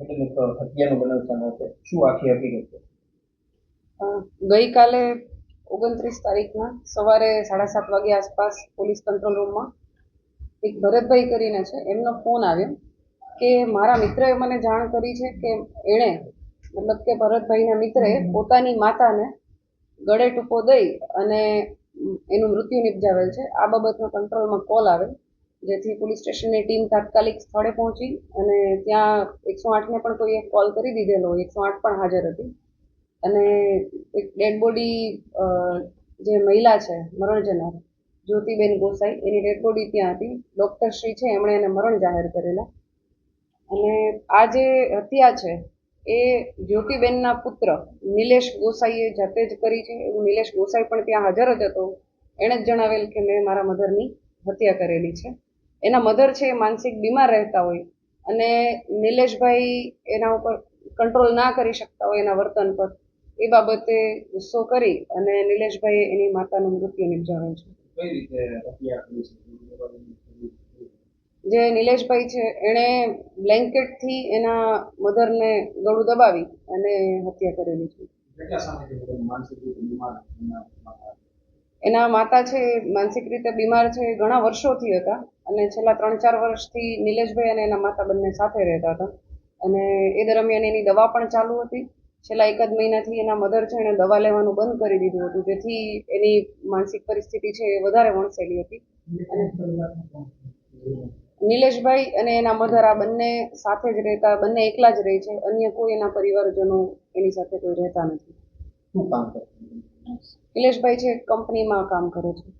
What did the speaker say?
એટલે હત્યાનો બનાવ સામે છે શું આખી હકીકત ગઈકાલે ઓગણત્રીસ તારીખના સવારે સાડા સાત વાગ્યા આસપાસ પોલીસ કંટ્રોલ રૂમમાં એક ભરતભાઈ કરીને છે, એમનો ફોન આવ્યો કે મારા મિત્રએ મને જાણ કરી છે કે એણે, મતલબ કે ભરતભાઈના મિત્રએ પોતાની માતાને ગળે ટૂંકો દઈ અને એનું મૃત્યુ નિપજાવેલ છે. આ બાબતનો કંટ્રોલમાં કોલ આવેલ જેથી પોલીસ સ્ટેશનની ટીમ તાત્કાલિક સ્થળે પહોંચી અને ત્યાં એકસો આઠને પણ કોઈએ કોલ કરી દીધેલો. એકસો આઠ પણ હાજર હતી. અને એક ડેડ બોડી જે મહિલા છે મરણ જનાર જ્યોતિબેન ગોસાઈ, એની ડેડ બોડી ત્યાં હતી. ડૉક્ટર શ્રી છે, એમણે એને મરણ જાહેર કરેલા. અને આ જે હત્યા છે, એ જ્યોતિબેનના પુત્ર નિલેશ ગોસાઈએ જાતે જ કરી છે. એવું નિલેશ ગોસાઈ પણ ત્યાં હાજર જ હતો. એણે જ જણાવેલ કે મેં મારા મધરની હત્યા કરેલી છે. એના મધર છે એ માનસિક બીમાર રહેતા હોય અને નિલેશભાઈ એના ઉપર કંટ્રોલ ના કરી શકતા હોય એના વર્તન પર એ બાબતે ગુસ્સો કરી અને નિલેશભાઈ એની માતાનું મૃત્યુ કરી છે? જે નિલેશભાઈ છે એણે બ્લેન્કેટથી એના મધરને ગળું દબાવી અને હત્યા કરેલી છે. એના માતા છે, માનસિક રીતે બીમાર છે, ઘણા વર્ષોથી હતા. અને છેલ્લા ત્રણ ચાર વર્ષથી નિલેશભાઈ અને એના માતા બંને સાથે રહેતા હતા. અને એ દરમિયાન એની દવા પણ ચાલુ હતી. છેલ્લા એકાદ મહિનાથી એના મધર છે એણે દવા લેવાનું બંધ કરી દીધું હતું. જેથી એની માનસિક પરિસ્થિતિ છે એ વધારે વણસેલી હતી. નિલેશભાઈ અને એના મધર આ બંને સાથે જ રહેતા, બંને એકલા જ રહે છે. અન્ય કોઈ એના પરિવારજનો એની સાથે કોઈ રહેતા નથી. શું કામ નિલેશભાઈ છે કંપનીમાં કામ કરે છે.